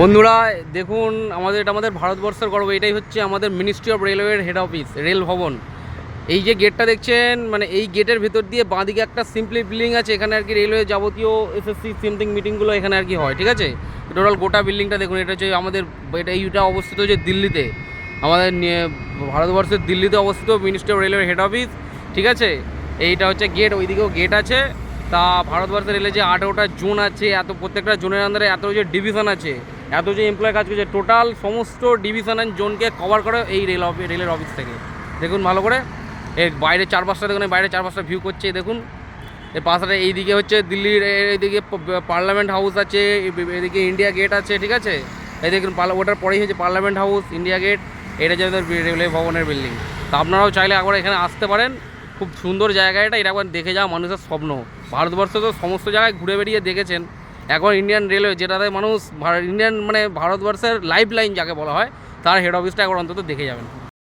বন্ধুরা, দেখুন, আমাদের, এটা আমাদের ভারতবর্ষের গর্ব, এটাই হচ্ছে আমাদের মিনিস্ট্রি অফ রেলওয়ের হেড অফিস রেল ভবন। এই যে গেটটা দেখছেন মানে এই গেটের ভেতর দিয়ে বাঁদিকে একটা সিম্পলি বিল্ডিং আছে, এখানে আর কি রেলওয়ে যাবতীয় এসএসসি সিমথিং মিটিংগুলো এখানে আর কি হয়, ঠিক আছে? টোটাল গোটা বিল্ডিংটা দেখুন, এটা হচ্ছে আমাদের, এটা এইটা অবস্থিত হচ্ছে দিল্লিতে। আমাদের ভারতবর্ষের দিল্লিতে অবস্থিত ministry of railway head office ঠিক আছে? এইটা হচ্ছে গেট ওইদিকেও গেট আছে। তা ভারতবর্ষের রেলে যে আঠেরোটা জোন আছে, এত, প্রত্যেকটা জোনের আন্দারে এত যে ডিভিশন আছে এত যে এমপ্লয় কাজ করছে টোটাল সমস্ত ডিভিশন অ্যান্ড জোনকে কভার করে এই রেল রেলের অফিস থেকে। দেখুন ভালো করে, এর বাইরে চার পাঁচটা দেখুন বাইরে চার পাঁচটা ভিউ করছে দেখুন। এর পাশে এইদিকে হচ্ছে দিল্লির, এইদিকে পার্লামেন্ট হাউস আছে এদিকে ইন্ডিয়া গেট আছে, ঠিক আছে? এই দেখুন ওটার পরেই হচ্ছে পার্লামেন্ট হাউস ইন্ডিয়া গেট এটা আমাদের রেলওয়ে ভবনের বিল্ডিং তা আপনারাও চাইলে একবার এখানে আসতে পারেন, খুব সুন্দর জায়গা এটা এটা একবার দেখে যাওয়া মানুষের স্বপ্ন। ভারতবর্ষ তো সমস্ত জায়গায় ঘুরে বেরিয়ে দেখেছেন। এখন ইন্ডিয়ান রেলওয়ে যেটাতে মানুষ ইন্ডিয়ান মানে ভারতবর্ষের লাইফ লাইন যাকে বলা হয়, তার হেড অফিসটা এখন অন্তত দেখে যাবেন।